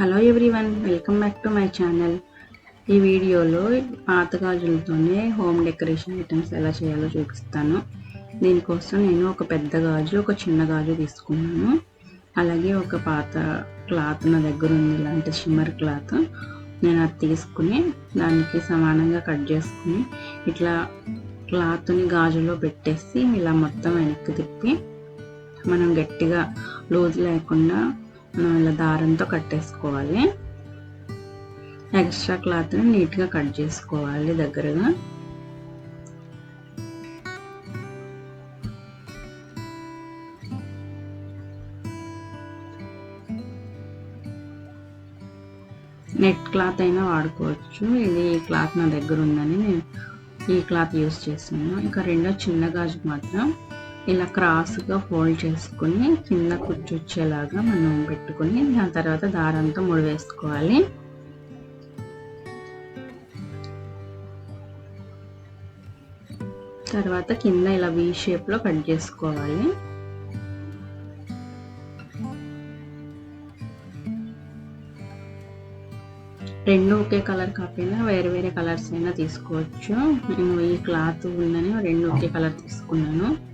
Hello everyone welcome back to my channel. ఈ వీడియోలో పాత గాజులతోనే హోమ్ డెకరేషన్ ఐటమ్స్ ఎలా చేయాలో చూపిస్తాను. దీనికోసం నేను ఒక పెద్ద గాజు ఒక చిన్న గాజు తీసుకున్నాను. అలాగే ఒక పాత క్లాత్ నా దగ్గర ఉంది ఇలాంటి షిమ్మర్ క్లాత్. నేను అది తీసుకుని దానికి సమానంగా కట్ చేసుకుని ఇట్లా క్లాత్ని గాజులో పెట్టేసి ఇలా మొత్తం వెనక్కి తిప్పి మనం గట్టిగా లూజ్ లేకుండా మనం ఇలా దారంతో కట్టేసుకోవాలి. ఎక్స్ట్రా క్లాత్ని నీట్గా కట్ చేసుకోవాలి దగ్గరగా. నెట్ క్లాత్ అయినా వాడుకోవచ్చు. ఇది ఈ క్లాత్ నా దగ్గర ఉందని నేను ఈ క్లాత్ యూస్ చేసాను ఇంకా రెండో చిన్న గాజు మాత్రం ఇలా క్రాస్గా ఫోల్డ్ చేసుకుని కింద కూర్చొచ్చేలాగా మనం పెట్టుకుని దాని తర్వాత దారంతో ముడి వేసుకోవాలి తర్వాత కింద ఇలా వి షేప్లో కట్ చేసుకోవాలి. రెండు ఒకే కలర్ కాకపోయినా వేరే వేరే కలర్స్ అయినా తీసుకోవచ్చు. నేను ఈ క్లాత్ ఉందని రెండు ఒకే కలర్ తీసుకున్నాను.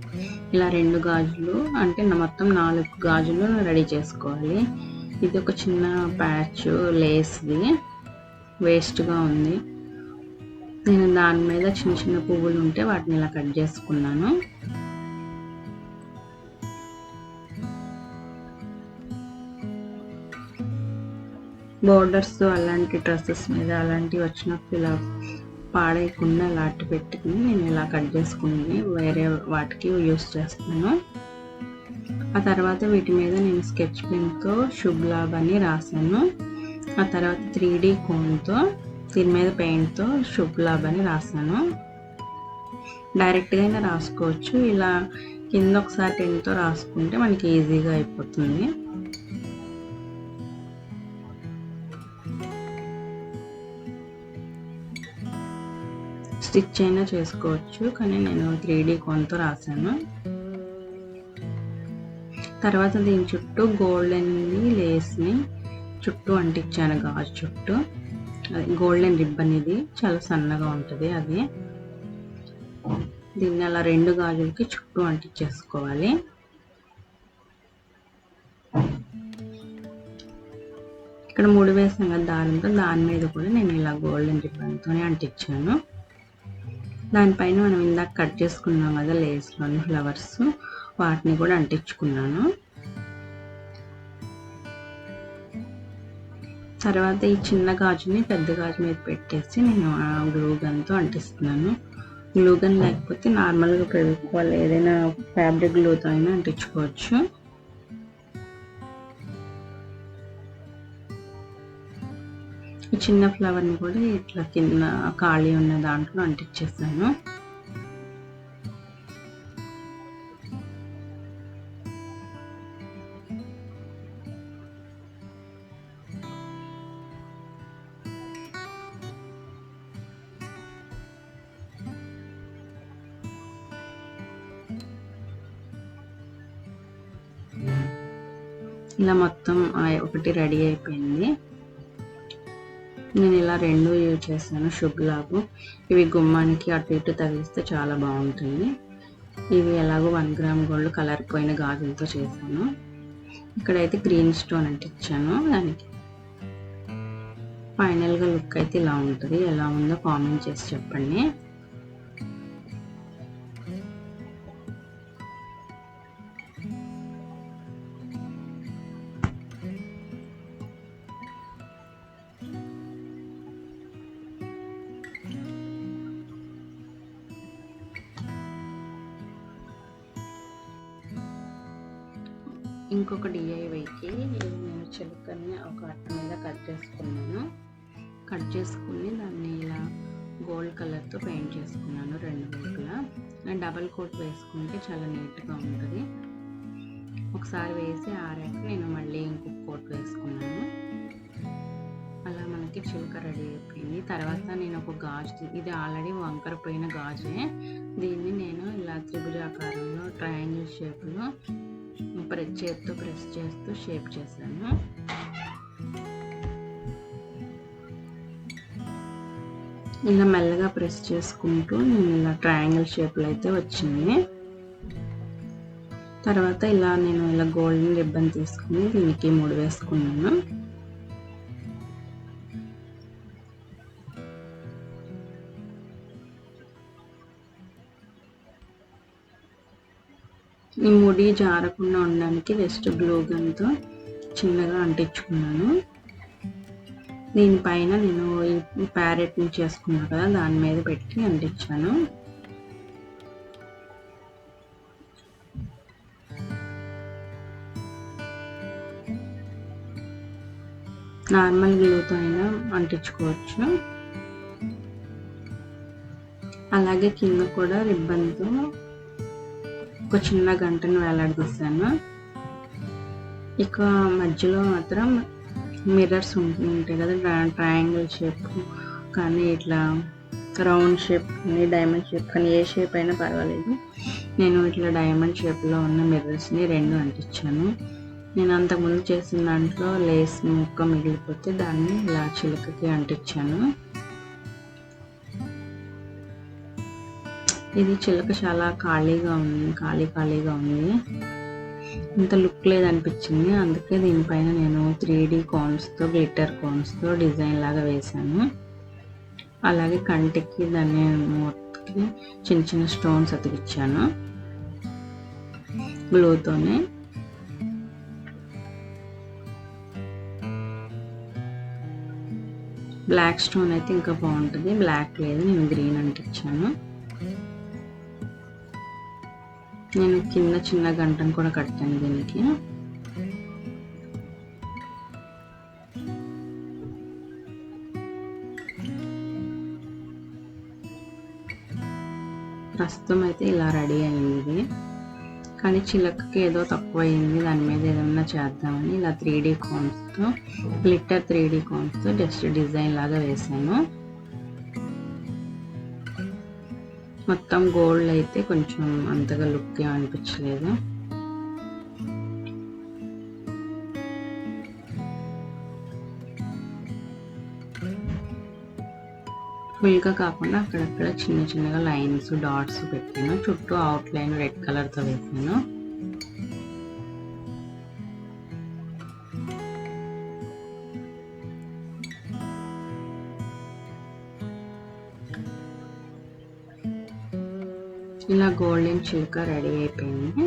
ఇలా రెండు గాజులు అంటే మొత్తం నాలుగు గాజులు రెడీ చేసుకోవాలి. ఇది ఒక చిన్న ప్యాచ్ లేస్ది వేస్ట్గా ఉంది. నేను దాని మీద చిన్న చిన్న పువ్వులు ఉంటే వాటిని ఇలా కట్ చేసుకున్నాను. బోర్డర్స్ అలాంటి డ్రెస్సెస్ మీద అలాంటివి వచ్చినప్పుడు ఇలా పాడేయకుండా లాట్టి పెట్టుకుని నేను ఇలా కట్ చేసుకుని వేరే వాటికి యూస్ చేస్తాను ఆ తర్వాత వీటి మీద నేను స్కెచ్ పెన్తో షుబ్లాబ్ అని రాశాను. ఆ తర్వాత త్రీ డీ కోన్తో దీని మీద పెయింట్తో షుబ్లాబ్ అని రాశాను. డైరెక్ట్గా అయినా రాసుకోవచ్చు. ఇలా కింద ఒకసారి టెన్తో రాసుకుంటే మనకి ఈజీగా అయిపోతుంది. స్టిచ్ అయినా చేసుకోవచ్చు కానీ నేను త్రీ డీ కోన్తో రాశాను. తర్వాత దీని చుట్టూ గోల్డెన్ లేస్ని చుట్టూ అంటించాను గాజు చుట్టూ. గోల్డెన్ రిబ్బన్ ఇది చాలా సన్నగా ఉంటుంది అది. దీన్ని అలా రెండు గాజులకి చుట్టూ అంటించేసుకోవాలి. ఇక్కడ మూడు వేసాం కదా దారంతో దాని మీద కూడా నేను ఇలా గోల్డెన్ రిబ్బన్తోనే అంటించాను. దానిపైన మనం ఇందాక కట్ చేసుకున్నాం కదా లేస్లోని ఫ్లవర్స్ వాటిని కూడా అంటించుకున్నాను. తర్వాత ఈ చిన్న గాజుని పెద్ద గాజు మీద పెట్టేసి నేను ఆ గ్లూ గన్తో అంటిస్తున్నాను. గ్లూ గన్ లేకపోతే నార్మల్గా పెట్టుకోవాలి ఏదైనా ఫ్యాబ్రిక్ గ్లూతో అయినా అంటించుకోవచ్చు. ఈ చిన్న ఫ్లవర్ని కూడా ఇట్లా కింద ఖాళీ ఉన్న దాంట్లో అంటించేస్తాను ఇలా మొత్తం ఒకటి రెడీ అయిపోయింది. నేను ఇలా రెండు యూజ్ చేశాను షుగ్ లాభు ఇవి గుమ్మానికి అటు ఇటు తగిలిస్తే చాలా బాగుంటుంది. ఇవి ఎలాగో వన్ గ్రామ్ గోల్డ్ కలర్ పోయిన గాజులతో చేశాను. ఇక్కడైతే గ్రీన్ స్టోన్ అంటించాను దానికి. ఫైనల్గా లుక్ అయితే ఇలా ఉంటుంది. ఎలా ఉందో కామెంట్ చేసి చెప్పండి. ఇంకొక డిఐవైకి నేను చిలుకని ఒక అట్ట మీద కట్ చేసుకున్నాను. కట్ చేసుకుని దాన్ని ఇలా గోల్డ్ కలర్తో పెయింట్ చేసుకున్నాను రెండు వైపులా. డబల్ కోట్ వేసుకుంటే చాలా నీట్గా ఉంటుంది. ఒకసారి వేసి ఆరాక నేను మళ్ళీ ఇంకొక కోట్ వేసుకున్నాను. అలా మనకి చిలుక రెడీ అయిపోయింది. తర్వాత నేను ఒక గాజు ఇది ఆల్రెడీ వంకర పోయిన గాజే దీన్ని నేను ఇలా త్రిభుజాకారంలో ట్రయాంగిల్ షేప్లో బ్రష్ చేతితో ప్రెస్ చేస్తూ షేప్ చేశాను. ఇలా మెల్లగా ప్రెస్ చేసుకుంటూ నేను ఇలా ట్రయాంగిల్ షేప్లో అయితే వచ్చింది. తర్వాత ఇలా నేను ఇలా గోల్డెన్ రిబ్బన్ తీసుకుని దీనికి ముడి వేసుకున్నాను. ఈ ముడి జారకుండా ఉండడానికి జస్ట్ గ్లూ గన్తో చిన్నగా అంటించుకున్నాను. దీనిపైన నేను ఈ ప్యారెట్ని చేసుకున్నాను కదా దాని మీద పెట్టి అంటించాను. నార్మల్ గ్లూతో అయినా అంటించుకోవచ్చు. అలాగే కింద కూడా రిబ్బన్తో ఒక చిన్న గంటను వేలాడదీశాను. ఇక మధ్యలో మాత్రం మిర్రర్స్ ఉంటాయి కదా ట్రయాంగిల్ షేప్ కానీ ఇట్లా రౌండ్ షేప్ కానీ డైమండ్ షేప్ కానీ ఏ షేప్ అయినా పర్వాలేదు. నేను ఇట్లా డైమండ్ షేప్లో ఉన్న మిర్రర్స్ని రెండు అంటించాను. నేను అంతకుముందు చేసిన దాంట్లో లేస్ ముక్క మిగిలిపోతే దాన్ని ఇలా చిలుకకి అంటించాను. ఇది చిలుక చాలా ఖాళీగా ఉంది ఖాళీ ఖాళీగా ఉంది. ఇంత లుక్ లేదనిపించింది. అందుకే దీనిపైన నేను త్రీ డీ కోన్స్తో గ్లిటర్ కోన్స్తో డిజైన్ లాగా వేశాను. అలాగే కంటికి దాన్ని మూతకి చిన్న చిన్న స్టోన్స్ అతికిచ్చాను. గ్లూతోనే బ్లాక్ స్టోన్ అయితే ఇంకా బాగుంటుంది. బ్లాక్ లేదు నేను గ్రీన్ అంటించాను నేను కింద చిన్న గంటను కూడా కట్టాను దీనికి. ప్రస్తుతం అయితే ఇలా రెడీ అయింది. ఇది కానీ చిలకకి ఏదో తక్కువ అయింది దాని మీద ఏదన్నా చేద్దామని ఇలా త్రీ డీ కోన్స్తో గ్లిట్టర్ త్రీ డీ కోన్స్తో జస్ట్ డిజైన్ లాగా వేసాను. మొత్తం గోల్డ్ అయితే కొంచెం అంతగా లుక్ అనిపించలేదు. ఫుల్గా కాకుండా అక్కడక్కడ చిన్న చిన్నగా లైన్స్ డాట్స్ పెట్టాను. చుట్టూ అవుట్ లైన్ రెడ్ కలర్తో వేసాను. ఇలా గోల్డెన్ చిలుక రెడీ అయిపోయింది.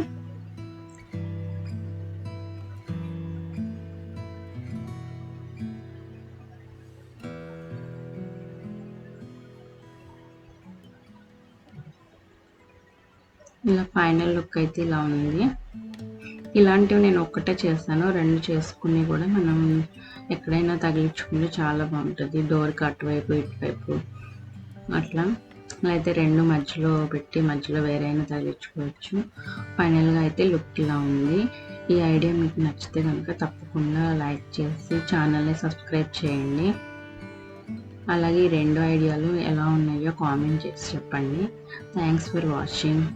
ఇలా ఫైనల్ లుక్ అయితే ఇలా ఉంది. ఇలాంటివి నేను ఒక్కటే చేస్తాను. రెండు చేసుకుని కూడా మనం ఎక్కడైనా తగిలించుకుంటే చాలా బాగుంటుంది. డోర్కి అటువైపు ఇటువైపు అట్లా. అయితే రెండు మధ్యలో పెట్టి మధ్యలో వేరైనా తగిలించుకోవచ్చు. ఫైనల్గా అయితే లుక్ ఇలా ఉంది. ఈ ఐడియా మీకు నచ్చితే కనుక తప్పకుండా లైక్ చేసి ఛానల్ని సబ్స్క్రైబ్ చేయండి. అలాగే ఈ రెండు ఐడియాలు ఎలా ఉన్నాయో కామెంట్ చేసి చెప్పండి. Thanks for watching